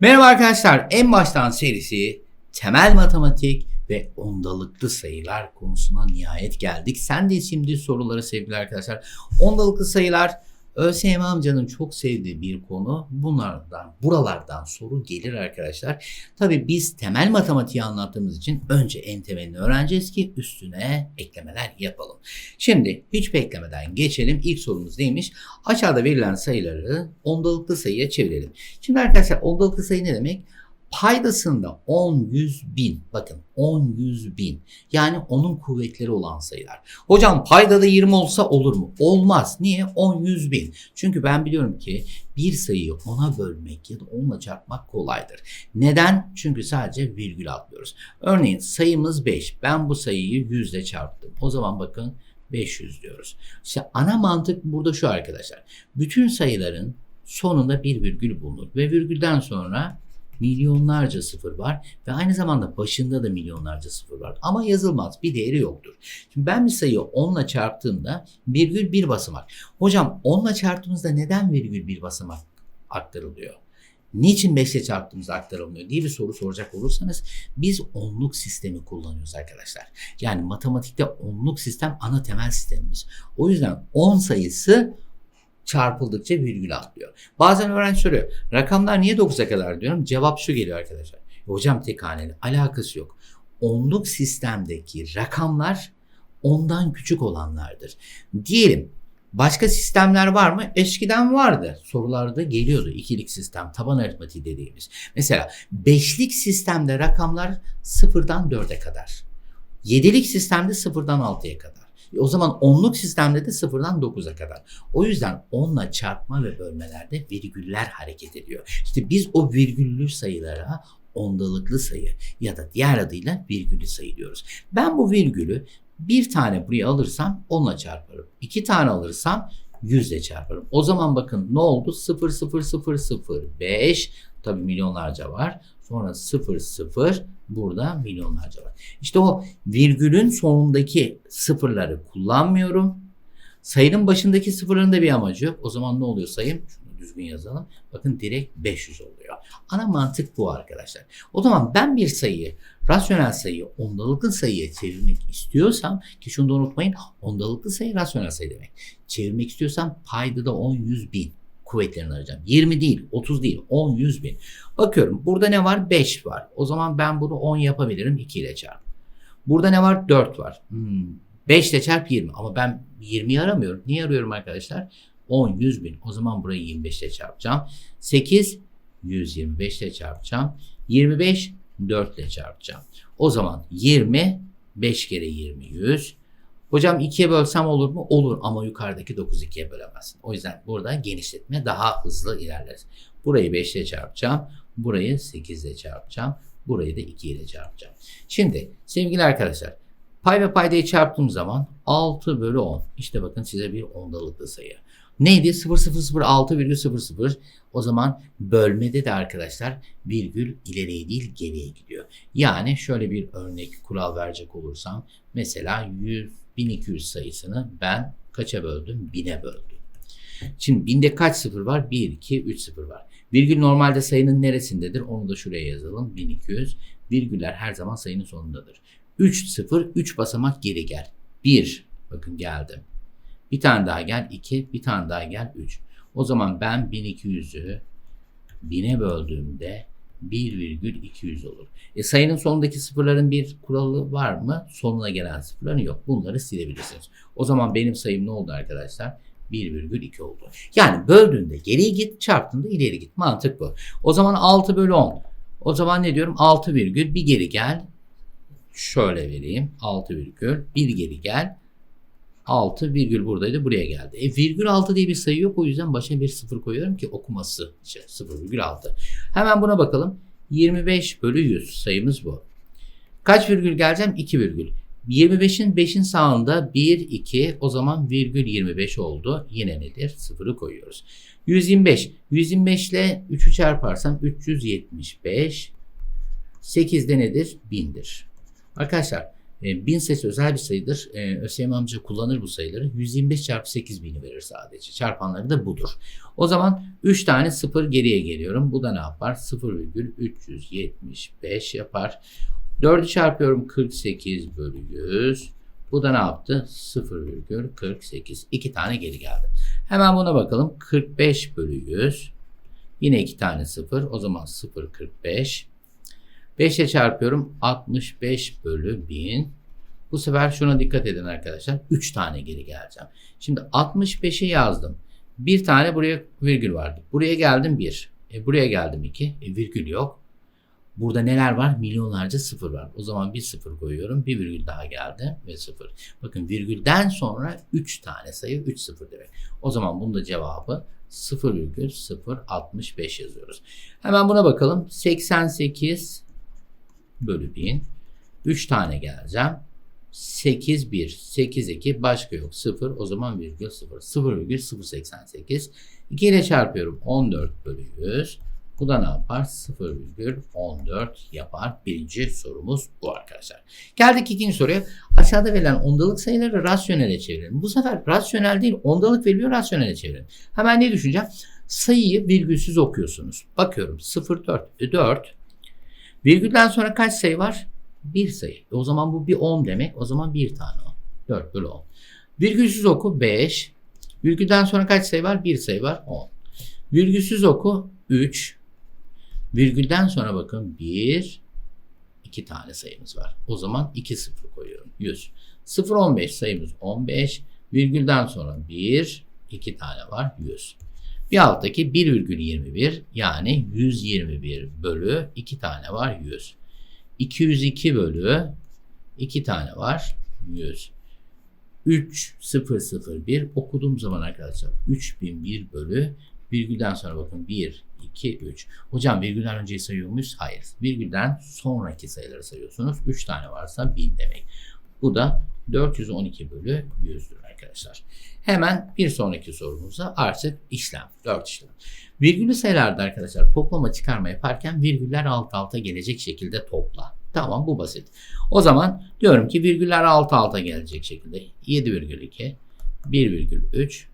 Merhaba arkadaşlar. En baştan serisi temel matematik ve ondalıklı sayılar konusuna nihayet geldik. Sen de şimdi soruları sevgili arkadaşlar. Ondalıklı sayılar ÖSYM amcanın çok sevdiği bir konu. Bunlardan, buralardan soru gelir arkadaşlar. Tabii biz temel matematiği anlattığımız için önce en temelini öğreneceğiz ki üstüne eklemeler yapalım. Şimdi hiç beklemeden geçelim. İlk sorumuz neymiş? Aşağıda verilen sayıları ondalıklı sayıya çevirelim. Şimdi arkadaşlar ondalıklı sayı ne demek? Paydasında 10, 100, bin. Bakın 10, 100, bin. Yani onun kuvvetleri olan sayılar. Hocam paydada 20 olsa olur mu? Olmaz. Niye? 10, 100, bin. Çünkü ben biliyorum ki bir sayıyı 10'a bölmek ya da 10'la çarpmak kolaydır. Neden? Çünkü sadece virgül atlıyoruz. Örneğin sayımız 5. Ben bu sayıyı 100 ile çarptım. O zaman bakın 500 diyoruz. İşte ana mantık burada şu arkadaşlar. Bütün sayıların sonunda bir virgül bulunur ve virgülden sonra milyonlarca sıfır var ve aynı zamanda başında da milyonlarca sıfır var ama yazılmaz bir değeri yoktur. Şimdi ben bir sayıyı 10 ile çarptığımda virgül bir basamak. Hocam 10 ile çarptığımızda neden virgül bir basamak aktarılıyor? Niçin 5 ile çarptığımızda aktarılmıyor diye bir soru soracak olursanız biz onluk sistemi kullanıyoruz arkadaşlar. Yani matematikte onluk sistem ana temel sistemimiz. O yüzden 10 sayısı çarpıldıkça virgül atlıyor. Bazen öğrenci soruyor. Rakamlar niye 9'a kadar diyorum. Cevap şu geliyor arkadaşlar. Hocam tek haneli. Alakası yok. Onluk sistemdeki rakamlar ondan küçük olanlardır. Diyelim Başka sistemler var mı? Eskiden vardı. Sorularda geliyordu. İkilik sistem, taban aritmatiği dediğimiz. Mesela beşlik sistemde rakamlar sıfırdan dörde kadar. Yedilik sistemde sıfırdan altıya kadar. O zaman onluk sistemde de sıfırdan 9'a kadar. O yüzden onla çarpma ve bölmelerde virgüller hareket ediyor. İşte biz o virgüllü sayılara ondalıklı sayı ya da diğer adıyla virgülü sayı diyoruz. Ben bu virgülü bir tane buraya alırsam onla çarparım. İki tane alırsam yüzle çarparım. O zaman bakın ne oldu? 0 0 0 0 5 tabi milyonlarca var. Sonra 0 0 burada milyonlarca var. İşte o virgülün sonundaki sıfırları kullanmıyorum. Sayının başındaki sıfırların da bir amacı yok. O zaman ne oluyor sayım? Şunu düzgün yazalım. Bakın direkt 500 oluyor. Ana mantık bu arkadaşlar. O zaman ben bir sayıyı rasyonel sayıyı ondalıklı sayıya çevirmek istiyorsam ki şunu da unutmayın ondalıklı sayı rasyonel sayı demek. Çevirmek istiyorsam payda da 10 100 bin kuvvetlerini arayacağım. 20 değil 30 değil 10 100 bin. Bakıyorum burada ne var 5 var. O zaman ben bunu 10 yapabilirim 2 ile çarp. Burada ne var 4 var. Hmm. 5 ile çarp 20 ama ben 20'yi aramıyorum. Niye arıyorum arkadaşlar? 10 100 bin. O zaman burayı 25 ile çarpacağım. 8 125 ile çarpacağım. 25 4 ile çarpacağım. O zaman 20 5 kere 20 100. Hocam 2'ye bölsem olur mu? Olur ama yukarıdaki 9 2'ye bölemezsin. O yüzden burada genişletme daha hızlı ilerleriz. Burayı 5 ile çarpacağım. Burayı 8 ile çarpacağım. Burayı da 2 ile çarpacağım. Şimdi sevgili arkadaşlar pay ve paydayı çarptığım zaman 6 bölü 10. İşte bakın size bir ondalıklı sayı. Neydi? 0,006,00. O zaman bölmede de arkadaşlar virgül ileriye değil geriye gidiyor. Yani şöyle bir örnek kural verecek olursam mesela 100 1200 sayısını ben kaça böldüm? 1000'e böldüm. Şimdi binde kaç sıfır var? 1, 2, 3 sıfır var. Virgül normalde sayının neresindedir? Onu da şuraya yazalım. 1200. Virgüller her zaman sayının sonundadır. 3 sıfır 3 basamak geri gel. 1 bakın geldim. Bir tane daha gel 2, bir tane daha gel 3. O zaman ben 1200'ü 1000'e böldüğümde 1,200 olur. E sayının sonundaki sıfırların bir kuralı var mı? Sonuna gelen sıfırların yok. Bunları silebilirsiniz. O zaman benim sayım ne oldu arkadaşlar? 1,2 oldu. Yani böldüğünde geriye git, çarptığında ileri git. Mantık bu. O zaman 6 bölü 10. O zaman ne diyorum? 6 virgül bir geri gel. Şöyle vereyim. 6 virgül bir geri gel. 6 virgül buradaydı buraya geldi. E virgül 6 diye bir sayı yok o yüzden başa bir sıfır koyuyorum ki okuması için 0,6. Hemen buna bakalım. 25 bölü 100 sayımız bu. Kaç virgül geleceğim? 2 virgül. 25'in 5'in sağında 1, 2 o zaman virgül 25 oldu. Yine nedir? Sıfırı koyuyoruz. 125. 125 ile 3'ü çarparsam 375. 8'de nedir? 1000'dir. Arkadaşlar E, bin sayısı özel bir sayıdır. E, ÖSYM amca kullanır bu sayıları. 125 çarpı 8 bini verir sadece. Çarpanları da budur. O zaman 3 tane 0 geriye geliyorum. Bu da ne yapar? 0,375 yapar. 4'ü çarpıyorum 48 bölü 100. Bu da ne yaptı? 0,48. 2 tane geri geldi. Hemen buna bakalım. 45 bölü 100. Yine 2 tane 0. O zaman 0,45. 5'e çarpıyorum 65 bölü 1000. Bu sefer şuna dikkat edin arkadaşlar. 3 tane geri geleceğim. Şimdi 65'i yazdım. Bir tane buraya virgül vardı. Buraya geldim 1. E buraya geldim 2. E virgül yok. Burada neler var? Milyonlarca sıfır var. O zaman bir sıfır koyuyorum. Bir virgül daha geldi ve sıfır. Bakın virgülden sonra 3 tane sayı 3 sıfır demek. O zaman bunun da cevabı 0,065 yazıyoruz. Hemen buna bakalım. 88 bölü 1000. 3 tane geleceğim. 8 1 8 2 başka yok. 0 o zaman virgül 0 0,088 2 ile çarpıyorum. 14 bölü 100 bu da ne yapar? 0,14 yapar. Birinci sorumuz bu arkadaşlar. Geldik ikinci soruya. Aşağıda verilen ondalık sayıları rasyonele çevirelim. Bu sefer rasyonel değil ondalık veriliyor rasyonele çevirelim. Hemen ne düşüneceğim? Sayıyı virgülsüz okuyorsunuz. Bakıyorum. 0 4 4 virgülden sonra kaç sayı var bir sayı. E o zaman bu bir 10 demek. O zaman bir tane o. 4 bölü 10. Virgülsüz oku 5. Virgülden sonra kaç sayı var? Bir sayı var 10. Virgülsüz oku 3. Virgülden sonra bakın 1. 2 tane sayımız var. O zaman 2 sıfır koyuyorum. 100. 0 15 sayımız 15. Virgülden sonra 1. 2 tane var. 100. Bir alttaki 1,21 yani 121 bölü 2 tane var 100. 202 bölü 2 tane var. 100. 3001 okuduğum zaman arkadaşlar 3001 bölü virgülden sonra bakın 1, 2, 3. Hocam virgülden önceyi sayıyor muyuz? Hayır. Virgülden sonraki sayıları sayıyorsunuz. 3 tane varsa 1000 demek. Bu da 412 bölü 100'dür arkadaşlar. Hemen bir sonraki sorumuza artık işlem. 4 işlem. Virgülü sayılarda arkadaşlar toplama çıkarma yaparken virgüller alt alta gelecek şekilde topla. Tamam bu basit. O zaman diyorum ki virgüller alt alta gelecek şekilde 7,2 1,3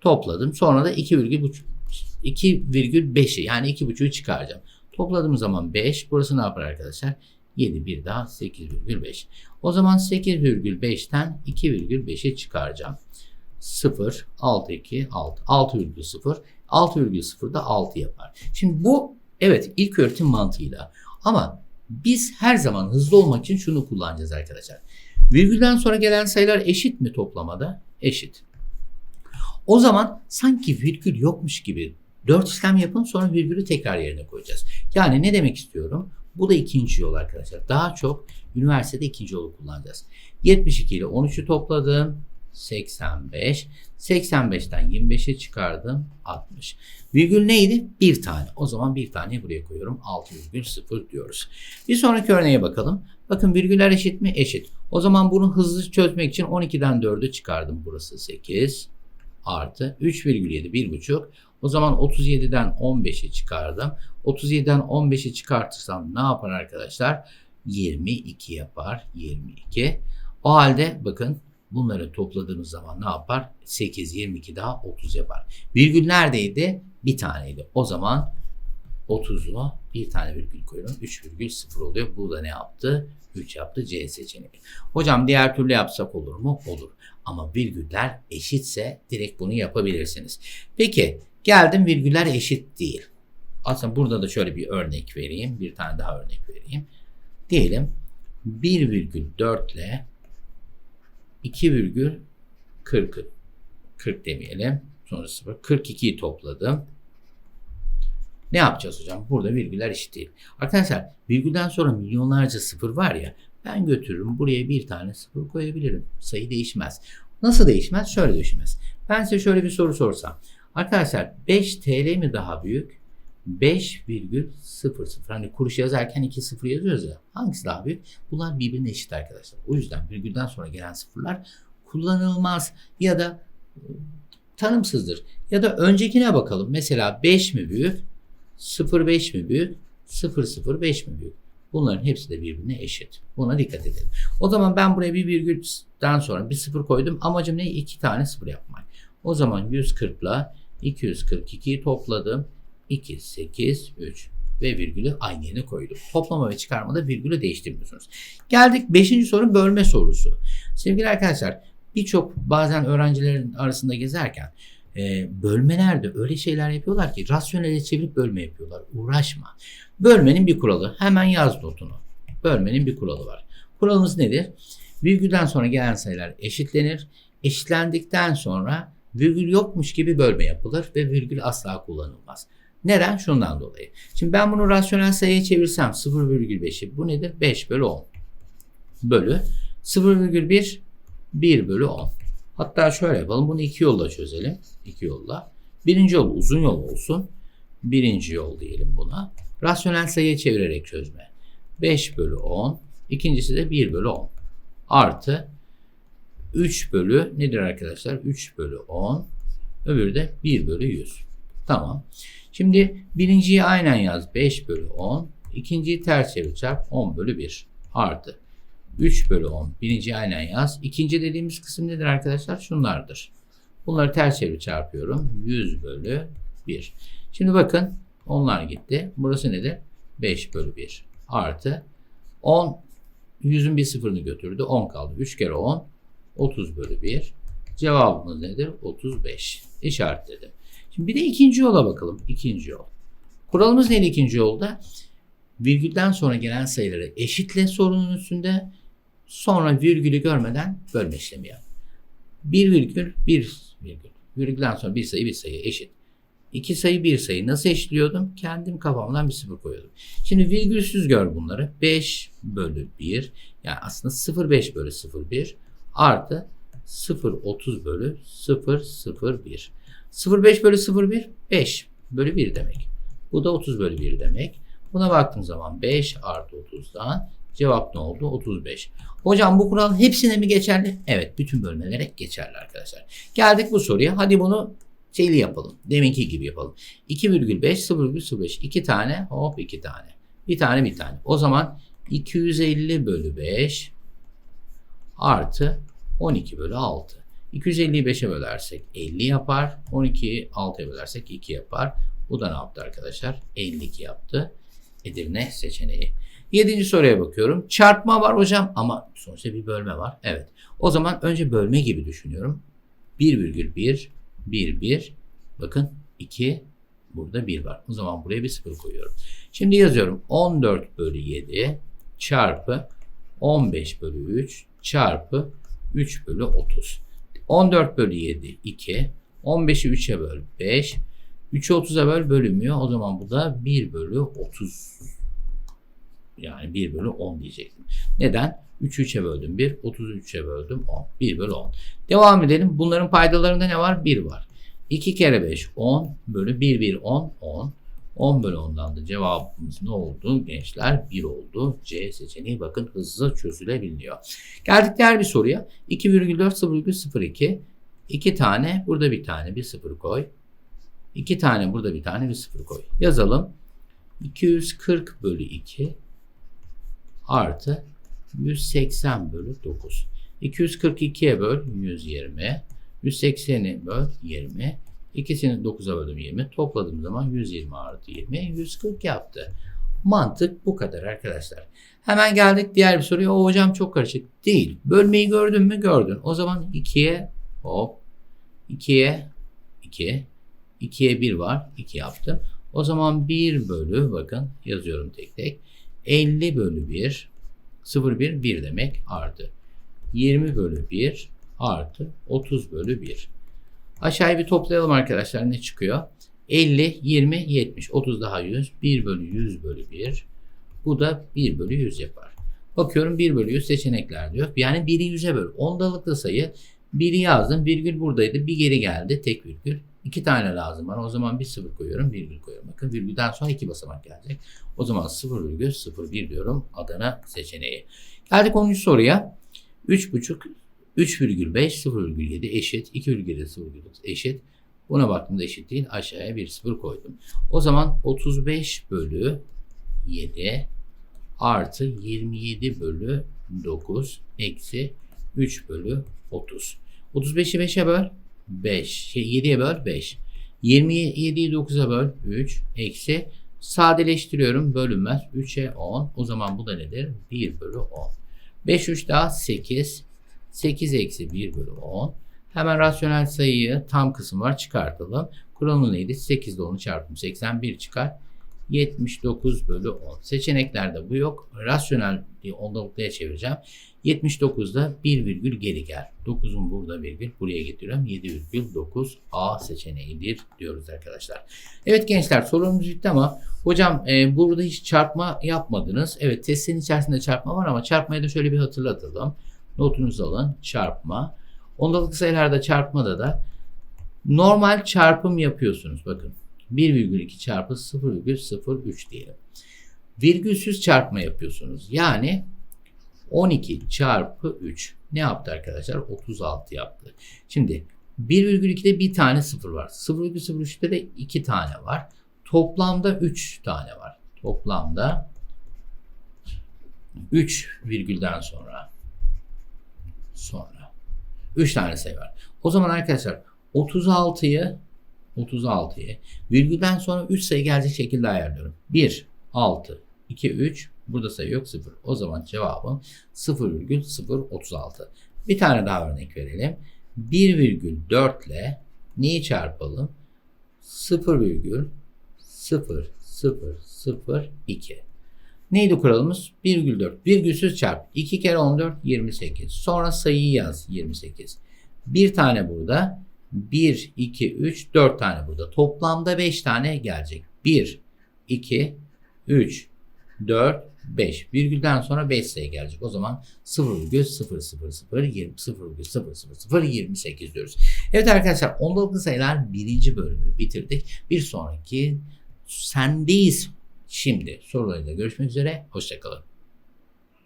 topladım. Sonra da 2,5'i yani 2,5'ü çıkaracağım. Topladığım zaman 5. Burası ne yapar arkadaşlar? 7 bir daha 8,5. O zaman 8,5'ten 2,5'i çıkaracağım. 0, 6, 2, 6. 6,0. 6,0 da 6 yapar. Şimdi bu evet ilk öğretim mantığıyla ama biz her zaman hızlı olmak için şunu kullanacağız arkadaşlar. Virgülden sonra gelen sayılar eşit mi toplamada? Eşit. O zaman sanki virgül yokmuş gibi 4 işlem yapın sonra virgülü tekrar yerine koyacağız. Yani ne demek istiyorum? Bu da ikinci yol arkadaşlar. Daha çok üniversitede ikinci yolu kullanacağız. 72 ile 13'ü topladım. 85. 85'ten 25'e çıkardım. 60. Virgül neydi? Bir tane. O zaman bir tane buraya koyuyorum. 6,0 diyoruz. Bir sonraki örneğe bakalım. Bakın virgüller eşit mi? Eşit. O zaman bunu hızlı çözmek için 12'den 4'ü çıkardım. Burası 8 artı 3,7 1,5. O zaman 37'den 15'i çıkardım. 37'den 15'i çıkartırsam ne yapar arkadaşlar? 22 yapar. 22. O halde bakın bunları topladığımız zaman ne yapar? 8, 22 daha 30 yapar. Virgül neredeydi? Bir taneydi. O zaman 30'u bir tane virgül koyuyorum. 3,0 oluyor. Bu da ne yaptı? 3 yaptı C seçeneği. Hocam diğer türlü yapsak olur mu? Olur. Ama virgüller eşitse direkt bunu yapabilirsiniz. Peki geldim virgüller eşit değil. Aslında burada da şöyle bir örnek vereyim. Bir tane daha örnek vereyim. Diyelim 1,4 ile 2,40 40 demeyelim. Sonra 0. 42'yi topladım. Ne yapacağız hocam? Burada virgüller eşit değil. Arkadaşlar virgülden sonra milyonlarca sıfır var ya ben götürürüm buraya bir tane sıfır koyabilirim. Sayı değişmez. Nasıl değişmez? Şöyle değişmez. Ben size şöyle bir soru sorsam. Arkadaşlar 5 TL mi daha büyük? 5,00 hani kuruş yazarken 2 sıfır yazıyoruz ya. Hangisi daha büyük? Bunlar birbirine eşit arkadaşlar. O yüzden virgülden sonra gelen sıfırlar kullanılmaz ya da e, tanımsızdır. Ya da öncekine bakalım. Mesela 5 mi büyük? 0,5 mi büyük? 0,05 mi büyük? Bunların hepsi de birbirine eşit. Buna dikkat edelim. O zaman ben buraya bir virgülden sonra bir sıfır koydum. Amacım ne? İki tane sıfır yapmak. O zaman 140 ile 242'yi topladım. 2, 8, 3 ve virgülü aynı yerine koydum. Toplama ve çıkarmada virgülü değiştirmiyorsunuz. Geldik 5. soru bölme sorusu. Sevgili arkadaşlar birçok bazen öğrencilerin arasında gezerken e, bölmelerde öyle şeyler yapıyorlar ki rasyonele çevirip bölme yapıyorlar. Uğraşma. Bölmenin bir kuralı. Hemen yaz notunu. Bölmenin bir kuralı var. Kuralımız nedir? Virgülden sonra gelen sayılar eşitlenir. Eşitlendikten sonra virgül yokmuş gibi bölme yapılır ve virgül asla kullanılmaz. Neden? Şundan dolayı. Şimdi ben bunu rasyonel sayıya çevirsem 0,5'i bu nedir? 5 bölü 10 bölü 0,1 1 bölü 10. Hatta şöyle yapalım. Bunu iki yolla çözelim. İki yolla. Birinci yol uzun yol olsun. Birinci yol diyelim buna. Rasyonel sayıya çevirerek çözme. 5 bölü 10. İkincisi de 1 bölü 10. Artı 3 bölü nedir arkadaşlar? 3 bölü 10. Öbürü de 1 bölü 100. Tamam. Şimdi birinciyi aynen yaz. 5 bölü 10. İkinciyi ters çevir çarp 10 bölü 1. Artı 3 bölü 10. Birinci aynen yaz. İkinci dediğimiz kısım nedir arkadaşlar? Şunlardır. Bunları ters çevir çarpıyorum. 100 bölü 1. Şimdi bakın onlar gitti. Burası nedir? 5 bölü 1. Artı 10 100'ün bir sıfırını götürdü. 10 kaldı. 3 kere 10 30 bölü 1. Cevabımız nedir? 35. İşaretledim. Şimdi bir de ikinci yola bakalım. İkinci yol. Kuralımız neydi ikinci yolda? Virgülden sonra gelen sayıları eşitle sorunun üstünde sonra virgülü görmeden bölme işlemi yap. 1 virgül 1 virgül. Virgülden sonra bir sayı bir sayı eşit. İki sayı bir sayı nasıl eşitliyordum? Kendim kafamdan bir sıfır koyuyordum. Şimdi virgülsüz gör bunları. 5 bölü 1 yani aslında 0,5 bölü 0,1 artı 0,30 bölü 0,01. 0,5 bölü 0,1 5 bölü 1 demek. Bu da 30 bölü 1 demek. Buna baktığım zaman 5 artı 30'dan cevap ne oldu? 35. Hocam bu kuralın hepsine mi geçerli? Evet bütün bölmelere geçerli arkadaşlar. Geldik bu soruya. Hadi bunu şeyli yapalım. Deminki gibi yapalım. 2,5 0,05 2 tane hop 2 tane. Bir tane bir tane. O zaman 250 bölü 5 artı 12 bölü 6. 250'yi 5'e bölersek 50 yapar. 12'yi 6'ya bölersek 2 yapar. Bu da ne yaptı arkadaşlar? 52 yaptı. Edirne seçeneği. Yedinci soruya bakıyorum. Çarpma var hocam ama sonuçta bir bölme var. Evet. O zaman önce bölme gibi düşünüyorum. 1,1, 1, 1. Bakın 2, burada 1 var. O zaman buraya bir 0 koyuyorum. Şimdi yazıyorum 14 bölü 7 çarpı 15 bölü 3 çarpı 3 bölü 30. 14 bölü 7 2. 15'i 3'e böl 5. 3'ü 30'a böl bölünmüyor. O zaman bu da 1 bölü 30. Yani 1 bölü 10 diyecektim. Neden? 3'ü 3'e böldüm 1. 30'u 3'e böldüm 10. 1 bölü 10. Devam edelim. Bunların paydalarında ne var? 1 var. 2 kere 5 10 bölü 1 1 10 10. 10 bölü 10'dan da cevabımız ne oldu gençler? 1 oldu. C seçeneği bakın hızlı çözülebiliyor. Geldik diğer bir soruya. 2,4 0,02 2 tane burada bir tane bir sıfır koy. 2 tane burada bir tane bir sıfır koy. Yazalım. 240 bölü 2 artı 180 bölü 9. 242'ye böl 120. 180'i böl 20. İkisini 9'a böldüm 20. Topladığım zaman 120 artı 20 140 yaptı. Mantık bu kadar arkadaşlar. Hemen geldik diğer bir soruya. O hocam çok karışık. Değil. Bölmeyi gördün mü? Gördün. O zaman 2'ye hop 2'ye 2 2'ye 1 var. 2 yaptım. O zaman 1 bölü bakın yazıyorum tek tek. 50 bölü 1 0 1 1 demek artı 20 bölü 1 artı 30 bölü 1. Aşağıya bir toplayalım arkadaşlar ne çıkıyor? 50, 20, 70, 30 daha 100, 1 bölü 100 bölü 1. Bu da 1 bölü 100 yapar. Bakıyorum 1 bölü 100 seçenekler diyor. Yani 1'i 100'e böl. Ondalıklı sayı 1'i yazdım. Virgül buradaydı. Bir geri geldi. Tek virgül. 2 tane lazım bana. O zaman bir sıfır koyuyorum. Virgül koyuyorum. Bakın virgülden sonra iki basamak gelecek. O zaman 0,01 diyorum. Adana seçeneği. Geldik 10. soruya. 3,5 3,5 0,7 eşit 2,7 0,9 eşit. Buna baktığımda eşit değil. Aşağıya bir sıfır koydum. O zaman 35 bölü 7 artı 27 bölü 9 eksi 3 bölü 30. 35'i 5'e böl 5. Şey 7'ye böl 5. 27'yi 9'a böl 3 eksi sadeleştiriyorum bölünmez 3'e 10. O zaman bu da nedir? 1 bölü 10. 5 3 daha 8. 8 eksi 1 bölü 10. Hemen rasyonel sayıyı tam kısım var çıkartalım. Kuralı neydi? 8 ile 10'u çarptım. 81 çıkar. 79 bölü 10. Seçeneklerde bu yok. Rasyonel diye ondalıklıya çevireceğim. 79'da 1 virgül geri gel. 9'un burada virgül buraya getiriyorum. 7,9 A seçeneğidir diyoruz arkadaşlar. Evet gençler sorumuz bitti ama hocam e, burada hiç çarpma yapmadınız. Evet testin içerisinde çarpma var ama çarpmayı da şöyle bir hatırlatalım. Notunuzu alın. Çarpma. Ondalıklı sayılarda çarpmada da normal çarpım yapıyorsunuz. Bakın 1,2 çarpı 0,03 diyelim. Virgülsüz çarpma yapıyorsunuz. Yani 12 çarpı 3 ne yaptı arkadaşlar? 36 yaptı. Şimdi 1,2'de bir tane sıfır var. 0,03'te de iki tane var. Toplamda 3 tane var. Toplamda 3 virgülden sonra sonra 3 tane sayı var. O zaman arkadaşlar 36'yı 36'yı virgülden sonra 3 sayı gelecek şekilde ayarlıyorum. 1, 6, 2, 3 burada sayı yok 0. O zaman cevabım 0,036. Bir tane daha örnek verelim. 1,4 ile neyi çarpalım? 0,0002. Neydi kuralımız? 1,4. Virgülsüz çarp. 2 kere 14 28. Sonra sayıyı yaz 28. Bir tane burada. 1, 2, 3, 4 tane burada. Toplamda 5 tane gelecek. 1, 2, 3, 4, 5. Virgülden sonra 5 sayı gelecek. O zaman 0,00028 diyoruz. Evet arkadaşlar ondalıklı sayılar birinci bölümü bitirdik. Bir sonraki sendeyiz. Şimdi sorularıyla görüşmek üzere. Hoşçakalın.